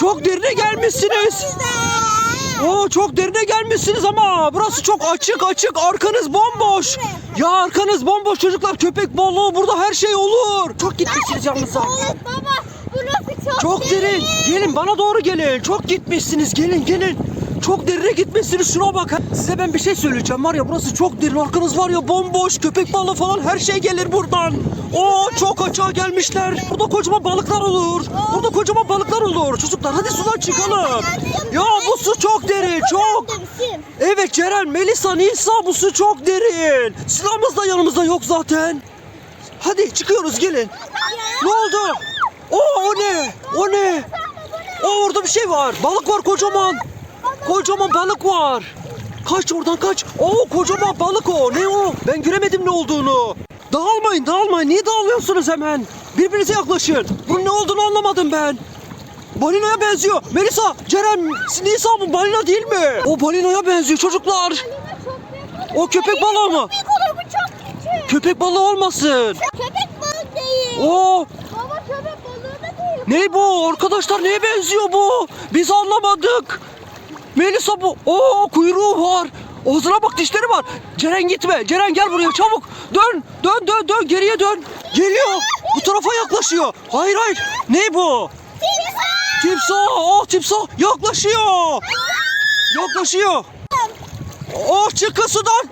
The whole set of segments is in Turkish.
Çok derine gelmişsiniz. Oo çok derine gelmişsiniz ama burası çok açık açık arkanız bomboş. Ya arkanız bomboş çocuklar köpek balığı burada her şey olur. Çok gitmişsiniz yalnız ha. Evet baba. Burası çok, Çok derin. Gelin bana doğru gelin. Çok gitmişsiniz. Gelin gelin. Çok derine gitmişsiniz. Şuna bak. Size ben bir şey söyleyeceğim. Var ya burası çok derin. Arkanız var ya bomboş. Köpek balığı falan her şey gelir buradan. Oo çok açığa gelmişler. Burada kocaman balıklar olur. Burada kocaman balıklar olur. Çocuklar hadi sudan çıkalım. Ya bu su çok derin. Çok. Evet Ceren, Melisa, Nisa bu su çok derin. Silahımız da yanımızda yok zaten. Hadi çıkıyoruz gelin. Ne oldu? Oo, o ne? O ne? O orada bir şey var. Balık var kocaman. Kocaman balık var. Kaç oradan kaç. Oo kocaman balık o. Ne o? Ben göremedim ne olduğunu. Dağılmayın dağılmayın. Niye dağılıyorsunuz hemen? Birbirinize yaklaşın. Bunun ne olduğunu anlamadım ben. Balinaya benziyor. Melisa, Ceren, Nisa bu balina değil mi? O balinaya benziyor çocuklar. Balina çok büyük. O köpek balığı mı? Büyük olur bu çok küçük. Köpek balığı olmasın. Köpek balık değil. Oo, Baba köpek balığı da değil. ne bu? Arkadaşlar neye benziyor bu? Biz anlamadık. Melisa bu. Oo, kuyruğu var. Ağzına bak dişleri var. Ceren gitme. Ceren gel buraya çabuk. Dön, dön, dön, dön. Geriye dön. Geliyor. Bu tarafa yaklaşıyor. Hayır, hayır. Ne bu? Timsah. Timsah. Oh, timsah yaklaşıyor. Yaklaşıyor. Oh çıkın sudan.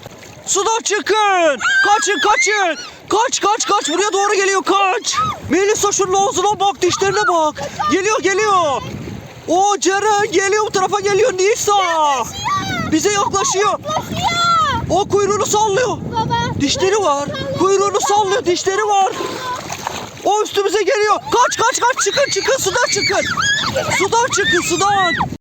Sudan çıkın. Kaçın kaçın. Kaç kaç kaç buraya doğru geliyor kaç. Melisa şunun ağzına bak dişlerine bak. Geliyor geliyor. O Ceren geliyor bu tarafa geliyor Nisa. Bize yaklaşıyor. Yaklaşıyor. O kuyruğunu sallıyor. Baba. Dişleri var. Kuyruğunu sallıyor dişleri var. O üstümüze geliyor. Kaç kaç kaç çıkın çıkın sudan çıkın. Sudan çıkın sudan.